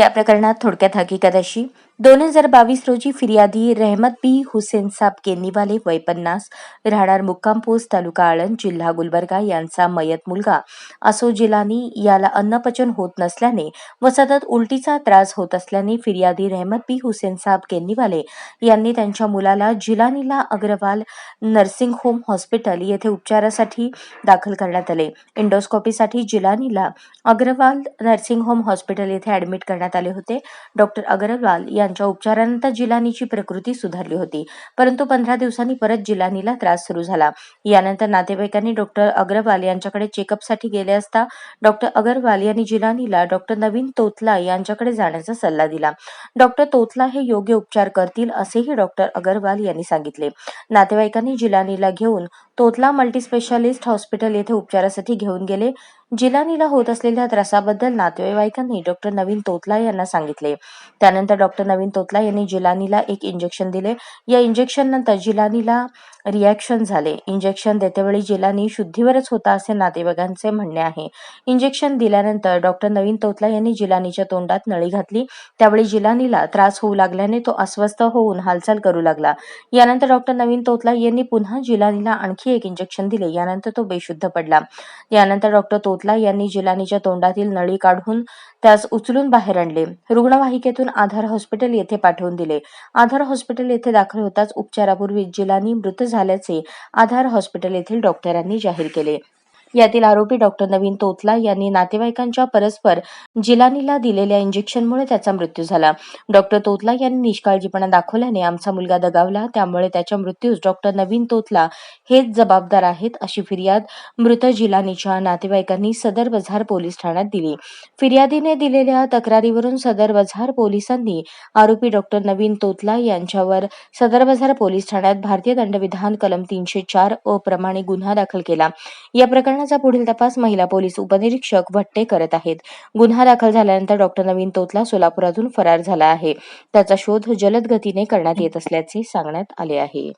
या प्रकरणात थोडक्यात हकीकत अशी दोन हजार बावीस रोजी फिर्यादी रहमत बी. हुसेन साब केनीवाले वय पन्नास राहणार मुक्काम पोस्ट तालुका आळंद जिल्हा गुलबर्गा यांचा मयत मुलगा. असो जिलानी याला अन्नपचन होत नसल्याने व सतत उलटीचा त्रास होत असल्याने फिर्यादी रहमत बी. हुसेन साब केनीवाले यांनी त्यांच्या मुलाला जिलानीला अग्रवाल नर्सिंग होम हॉस्पिटल येथे उपचारासाठी दाखल करण्यात आले. इंडोस्कोपीसाठी जिलानीला अग्रवाल नर्सिंग होम हॉस्पिटल येथे ऍडमिट करण्यात करण्यात आले होते. डॉक्टर अग्रवाल यांच्या उपचारानंतर जिलानीची प्रकृती सुधारली होती. परंतु पंधरा दिवसांनी परत जिलानीला त्रास सुरू झाला. यानंतर नातेवाईकांनी डॉक्टर अग्रवाल यांच्याकडे चेकअपसाठी गेले असता डॉक्टर अग्रवाल यांनी जिलानीला डॉक्टर नवीन तोतला यांच्याकडे जाण्याचा सल्ला दिला. डॉक्टर तोतला हे योग्य उपचार करतील असेही डॉक्टर अग्रवाल यांनी सांगितले. नातेवाईकांनी जिलानीला घेऊन तोतला मल्टीस्पेशालिस्ट हॉस्पिटल येथे उपचारासाठी घेऊन गेले. जिलानीला होत असलेल्या त्रासाबद्दल नातेवाईकांनी डॉक्टर नवीन तोतला यांना सांगितले. त्यानंतर डॉक्टर नवीन तोतला यांनी जिलानीला एक इंजेक्शन दिले. या इंजेक्शन नंतर जिलानीला रिॲक्शन झाले. इंजेक्शन देतेवेळी जिलानी शुद्धीवरच होता असे नातेवाईकांचे म्हणणे आहे. इंजेक्शन दिल्यानंतर डॉक्टर नवीन तोतला यांनी जिलानीच्या तोंडात नळी घातली. त्यावेळी जिलानीला त्रास होऊ लागल्याने तो अस्वस्थ होऊन हालचाल करू लागला. यानंतर डॉक्टर नवीन तोतला यांनी पुन्हा जिलानीला आणखी एक इंजेक्शन दिले. यानंतर तो बेशुद्ध पडला. यानंतर डॉक्टर तोतला यांनी जिलानीच्या तोंडातील नळी काढून त्यास उचलून बाहेर आणले. रुग्णवाहिकेतून आधार हॉस्पिटल येथे पाठवून दिले. आधार हॉस्पिटल येथे दाखल होताच उपचारापूर्वी जिलानी मृत झाल्याचे आधार हॉस्पिटल येथील डॉक्टरांनी जाहीर केले. यातील आरोपी डॉक्टर नवीन तोतला यांनी नातेवाईकांच्या परस्पर जिलानीला दिलेल्या इंजेक्शनमुळे त्याचा मृत्यू झाला. डॉक्टर तोतला यांनी निष्काळजीपणा दाखवल्याने आमचा मुलगा दगावला. त्यामुळे त्याच्या मृत्यूस डॉक्टर नवीन तोतला हेच जबाबदार आहेत अशी फिर्याद मृत जिलानीच्या नातेवाईकांनी सदर बझार पोलीस ठाण्यात दिली. फिर्यादीने दिलेल्या तक्रारीवरून सदर बझार पोलिसांनी आरोपी डॉक्टर नवीन तोतला यांच्यावर सदर बझार पोलीस ठाण्यात भारतीय दंडविधान कलम तीनशे चार अप्रमाणे प्रमाणे गुन्हा दाखल केला. या प्रकरणाचा पुढील तपास महिला पोलीस उपनिरीक्षक भट्टे करत आहेत. गुन्हा दाखल झाल्यानंतर डॉक्टर नवीन तोतला सोलापुरातून फरार झाला आहे. त्याचा शोध जलद गतीने करण्यात येत असल्याचे सांगण्यात आले आहे.